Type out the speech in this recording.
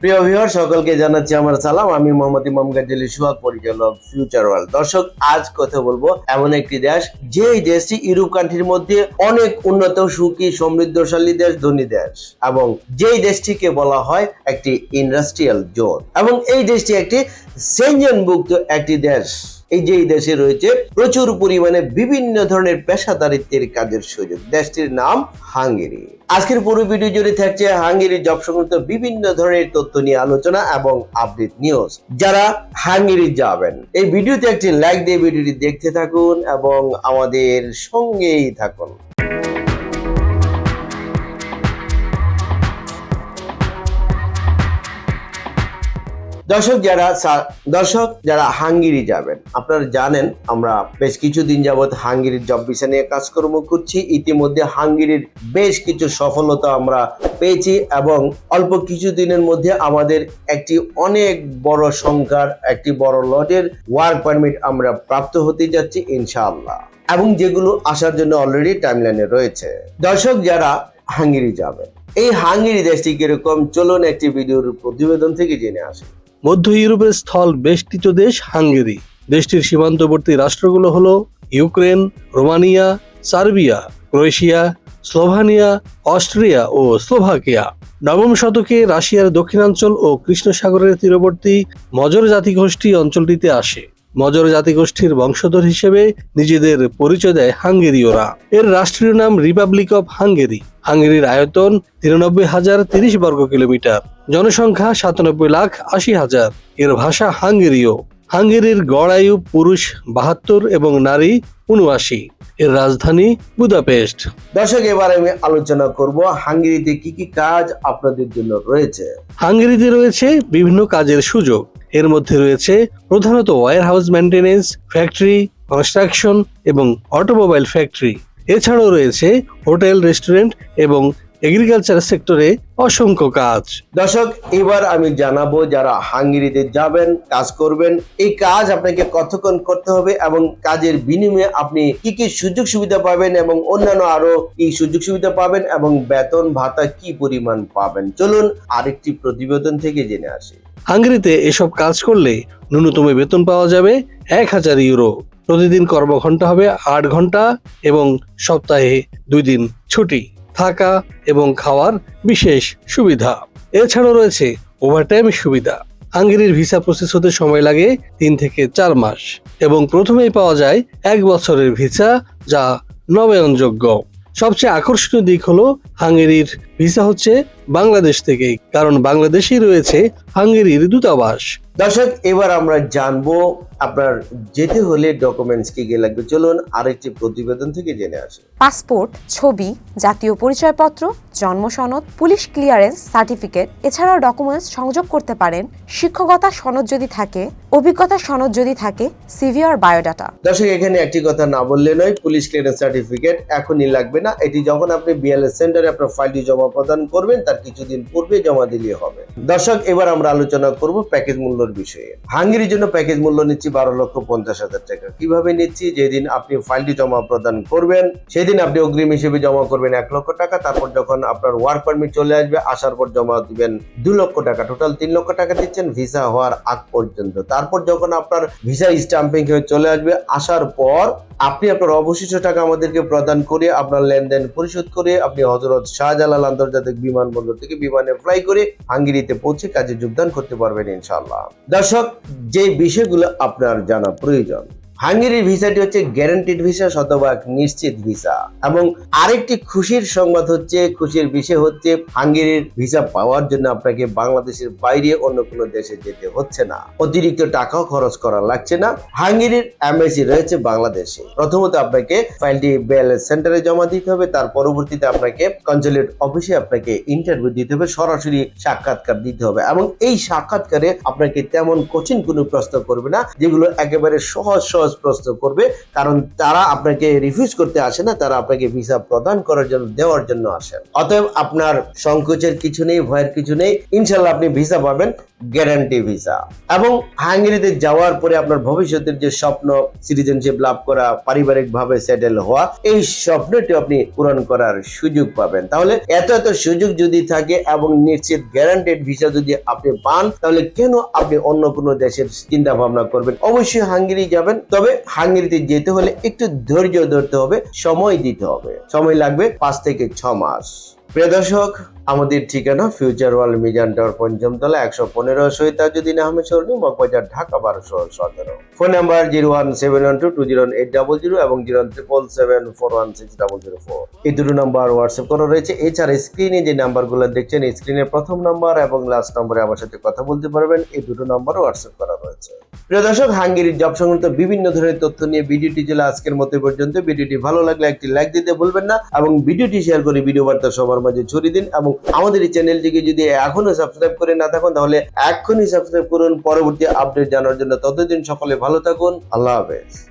প্রিয় ভিউয়ার সকলকে জানাচ্ছি আমার সালাম। আমি মোহাম্মদ ইমাম গাজেলি সুহাগ, পরিচালক ফিউচার ওয়ার্ল্ড দর্শক, আজ কথা বলব এমন একটি দেশ যে দেশটি ইউরোপ কান্ট্রির মধ্যে অনেক উন্নত, সুখী, সমৃদ্ধশালী দেশ, ধনী দেশ। এবং যেই দেশটিকে বলা হয় একটি ইন্ডাস্ট্রিয়াল জোন এবং এই দেশটি একটি সেঞ্জনভুক্ত একটি দেশ। এই যে দেশে রয়েছে প্রচুর পরিমাণে বিভিন্ন ধরনের পেশাদারিত্বের কাজের সুযোগ। দেশটির নাম হাঙ্গেরি। আজকের পুরো ভিডিও জুড়ে থাকছে হাঙ্গেরি জব সংক্রান্ত বিভিন্ন ধরনের তথ্য নিয়ে আলোচনা এবং আপডেট নিউজ যারা হাঙ্গেরি যাবেন, এই ভিডিওতে একটি লাইক দিয়ে ভিডিওটি দেখতে থাকুন এবং আমাদের সঙ্গেই থাকুন। দর্শক যারা দর্শক যারা হাঙ্গেরি যাবেন, আপনারা জানেন আমরা বেশ কিছুদিন যাবৎ হাঙ্গেরির জব ভিসা নিয়ে কাজকর্ম করছি। ইতিমধ্যে হাঙ্গেরির বেশ কিছু সফলতা আমরা পেয়েছি এবং অল্প কিছু দিনের মধ্যে আমাদের একটি অনেক বড় সংখ্যার, একটি বড় লটের ওয়ার্ক পারমিট আমরা প্রাপ্ত হতে যাচ্ছি ইনশাআল্লাহ। এবং যেগুলো আসার জন্য অলরেডি টাইমলাইনে রয়েছে। দর্শক যারা হাঙ্গেরি যাবেন, এই হাঙ্গেরি দেশটি কীরকম, চলুন একটি ভিডিওর প্রতিবেদন থেকে জেনে আসি। মধ্য ইউরোপের স্থল বেষ্টিত দেশ হাঙ্গেরি। দেশটির সীমান্তবর্তী রাষ্ট্রগুলো হল Ukraine, Romania, Serbia, Croatia, Slovenia, Austria ও স্লোভাকিয়া। নবম শতকে রাশিয়ার দক্ষিণাঞ্চল ও কৃষ্ণ সাগরের তীরবর্তী মজর জাতিগোষ্ঠী অঞ্চলটিতে আসে। মজর জাতিগোষ্ঠীর বংশধর হিসেবে নিজেদের পরিচয় দেয় হাঙ্গেরীয়রা। এর রাষ্ট্রীয় নাম রিপাবলিক অফ হাঙ্গেরি হাঙ্গেরির আয়তন তিরানব্বই হাজার তিরিশ বর্গ কিলোমিটার জনসংখ্যা সাতানব্বই লাখ আশি হাজার। এর ভাষা হাঙ্গেরীয়। হাঙ্গেরির গড় আয়ু পুরুষ বাহাত্তর এবং নারী উনআশি। এর রাজধানী বুদাপেস্ট। দর্শক এবার আমি আলোচনা করব হাঙ্গেরিতে কি কি কাজ আপনাদের জন্য রয়েছে। হাঙ্গেরিতে রয়েছে বিভিন্ন কাজের সুযোগ। এর মধ্যে রয়েছে প্রধানত warehouse maintenance factory construction এবং অটোমোবাইল ফ্যাক্টরি। এছাড়াও রয়েছে হোটেল রেস্টুরেন্ট এবং এগ্রিকালচার সেক্টরে অসংখ্য কাজ। দর্শক এবার আমি জানাব যারা হাঙ্গেরিতে যাবেন কাজ করবেন এই কাজ আপনাকে কতক্ষণ করতে হবে এবং কাজের বিনিময়ে আপনি কি কি সুযোগ সুবিধা পাবেন এবং অন্যান্য আরও কি সুযোগ সুবিধা পাবেন এবং বেতন ভাতা কি পরিমাণ পাবেন? চলুন আরেকটি প্রতিবেদন থেকে জেনে আসি। হাঙ্গেরিতে এসব কাজ করলে ন্যূনতম বেতন পাওয়া যাবে এক হাজার ইউরো। প্রতিদিন কর্মঘন্টা হবে আট ঘণ্টা এবং সপ্তাহে দুই দিন ছুটি। থাকা এবং খাওয়ার বিশেষ সুবিধা। এছাড়াও রয়েছে ওভারটাইম সুবিধা। হাঙ্গেরির ভিসা প্রসেস হতে সময় লাগে তিন থেকে চার মাস এবং প্রথমেই পাওয়া যায় এক বছরের ভিসা যা নবায়নযোগ্য। সবচেয়ে আকর্ষণীয় দিক হলো হাঙ্গেরির ভিসা হচ্ছে বাংলাদেশ থেকেই কারণ বাংলাদেশেই রয়েছে হাঙ্গেরির দূতাবাস। দর্শক এবার আমরা জানব আপনার যেতে হলে ডকুমেন্টস কি কি লাগবে। চলুন আরেকটি প্রতিবেদন থেকে জেনে আসি। পাসপোর্ট ছবি জাতীয় পরিচয়পত্র জন্ম সনদ পুলিশ ক্লিয়ারেন্স সার্টিফিকেট এছাড়াও ডকুমেন্টস সংযোগ করতে পারেন। শিক্ষকতা সনদ যদি থাকে অভিজ্ঞতা সনদ যদি থাকে সিভি আর বায়োডাটা দর্শক এখানে একটি কথা না বললে নয় পুলিশ ক্লিয়ারেন্স সার্টিফিকেট এখনই লাগবে না। এটি যখন আপনি বিএলএস সেন্টারে আপনার ফাইলটি জমা প্রদান করবেন তার কিছুদিন পূর্বে জমা দিলে হবে। দর্শক, এবার আমরা আলোচনা করব প্যাকেজ মূল্যের বিষয়ে। হাঙ্গেরির জন্য প্যাকেজ মূল্য নিচ্ছি বারো লক্ষ পঞ্চাশ হাজার টাকা। কীভাবে নিচ্ছি? যেদিন আপনি ফাইলটি জমা প্রদান করবেন, সেদিন আপনি অগ্রিম হিসেবে জমা করবেন এক লক্ষ টাকা। তারপর যখন আপনার ওয়ার্ক পারমিট চলে আসবে, আসার পর জমা দিবেন দু লক্ষ টাকা। টোটাল তিন লক্ষ টাকা দিচ্ছেন ভিসা হওয়ার আগ পর্যন্ত। তারপর যখন আপনার ভিসা স্টাম্পিং হয়ে চলে আসবে, আসার পর আপনি আপনার অবশিষ্ট টাকা আমাদেরকে প্রদান করে আপনার লেনদেন পরিশোধ করে আপনি হজরত শাহজালাল আন্তর্জাতিক বিমানবন্দর থেকে বিমানে ফ্লাই করে হাঙ্গেরিতে পৌঁছে কাজে যোগদান করতে পারবেন ইনশাল্লাহ দর্শক, যে বিষয়গুলো আপনার জানা প্রয়োজন হাঙ্গেরির ভিসাটি হচ্ছে গ্যারান্টিড ভিসা শতভাগ নিশ্চিত ভিসা এবং আরেকটি খুশির সংবাদ হচ্ছে, খুশির বিষয় হচ্ছে হাঙ্গেরির ভিসা পাওয়ার জন্য আপনাকে বাংলাদেশের বাইরে অন্য কোনো দেশে যেতে হচ্ছে না। অতিরিক্ত টাকাও খরচ করা লাগছে না। হাঙ্গেরির এমএসি রয়েছে বাংলাদেশে। প্রথমত আপনাকে ফাইলটি বিএলএস সেন্টারে জমা দিতে হবে, তার পরবর্তীতে আপনাকে কনসুলেট অফিসে আপনাকে ইন্টারভিউ দিতে হবে, সরাসরি সাক্ষাৎকার দিতে হবে এবং এই সাক্ষাৎকারে আপনাকে তেমন কঠিন কোনো প্রশ্ন করবে না, যেগুলো একেবারে সহজ সহজ প্রস্তুত করবে, কারণ তারা আপনাকে রিফিউজ করতে আসে না, তারা আপনাকে ভিসা প্রদান করার জন্য, দেওয়ার জন্য আসেন অতএব আপনার সংকোচের কিছু নেই, ভয়ের কিছু নেই, ইনশাল্লাহ আপনি ভিসা পাবেন। Guarantee visa. এবং হাঙ্গেরিতে যাওয়ার পরে আপনার ভবিষ্যতের যে স্বপ্ন, সিটিজেনশিপ লাভ করা পারিবারিক ভাবে সেটেল হওয়া, এই স্বপ্নটি আপনি পূরণ করার সুযোগ পাবেন। তাহলে এত এত সুযোগ যদি থাকে এবং নিশ্চিত গ্যারান্টেড ভিসা যদি আপনি পান, তাহলে কেন আপনি অন্য কোনো দেশের চিন্তা ভাবনা করবেন? অবশ্যই হাঙ্গেরি যাবেন। তবে হাঙ্গেরিতে যেতে হলে একটু ধৈর্য ধরতে হবে, সময় দিতে হবে। সময় লাগবে পাঁচ থেকে ছ মাস। প্রিয় দর্শক আমাদের ঠিকানা ফিউচার ওয়ার্ল্ড মিজান টাওয়ার পঞ্চম তলা একশো পনেরো সহিতাজুদ্দিন আহমেদ সরণি মগবাজার ঢাকা বারোশো সতেরো। Phone number zero one seven one two two zero eight double zero এবং zero triple seven four one six double zero four. এই দুটো নাম্বার হোয়াটসঅ্যাপ করা রয়েছে। এছাড়া স্ক্রিনে যে নাম্বারগুলো দেখছেন স্ক্রিনের প্রথম নাম্বার এবং লাস্ট নম্বরে আমার সাথে কথা বলতে পারবেন। এই দুটো নাম্বার হোয়াটসঅ্যাপ করা রয়েছে। প্রিয় দর্শক, হাঙ্গেরির জব সংক্রান্ত বিভিন্ন ধরনের তথ্য নিয়ে ভিডিওটি ছিল আজকের মতো পর্যন্ত। ভিডিওটি ভালো লাগলে একটি লাইক দিতে ভুলবেন না এবং ভিডিওটি শেয়ার করে ভিডিও বার্তা সবার মাঝে ছড়িয়ে দিন এবং আমাদের এই চ্যানেলটিকে যদি এখনও সাবস্ক্রাইব করে না থাকুন, তাহলে এখনই সাবস্ক্রাইব করুন। পরবর্তী আপডেট জানার জন্য ততদিন সকলে ভালো থাকুন। আল্লাহ হাফেজ।